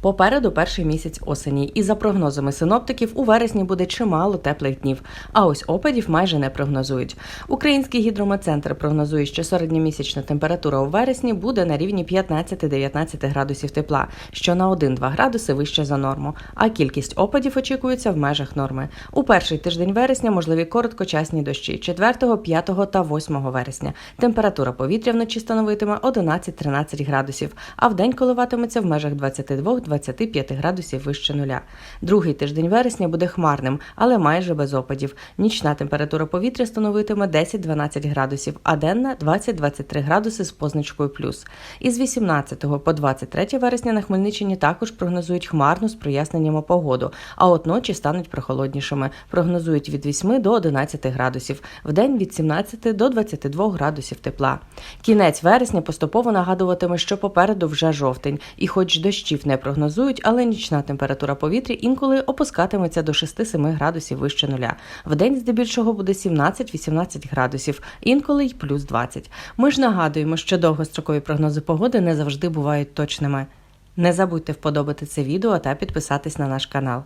Попереду перший місяць осені, і за прогнозами синоптиків, у вересні буде чимало теплих днів. А ось опадів майже не прогнозують. Український гідрометцентр прогнозує, що середньомісячна температура у вересні буде на рівні 15-19 градусів тепла, що на 1-2 градуси вище за норму. А кількість опадів очікується в межах норми. У перший тиждень вересня можливі короткочасні дощі 4, 5 та 8 вересня. Температура повітря вночі становитиме 11-13 градусів, а вдень коливатиметься в межах 22-25 градусів вище нуля. Другий тиждень вересня буде хмарним, але майже без опадів. Нічна температура повітря становитиме 10-12 градусів, а денна 20-23 градуси з позначкою плюс. Із 18 по 23 вересня на Хмельниччині також прогнозують хмарну з проясненнями погоду, а от ночі стануть прохолоднішими. Прогнозують від 8 до 11 градусів, вдень від 17 до 22 градусів тепла. Кінець вересня поступово нагадуватиме, що попереду вже жовтень, і хоч дощів не прогнозують, але нічна температура повітря інколи опускатиметься до 6-7 градусів вище нуля. Вдень здебільшого буде 17-18 градусів, інколи й плюс 20. Ми ж нагадуємо, що довгострокові прогнози погоди не завжди бувають точними. Не забудьте вподобати це відео та підписатись на наш канал.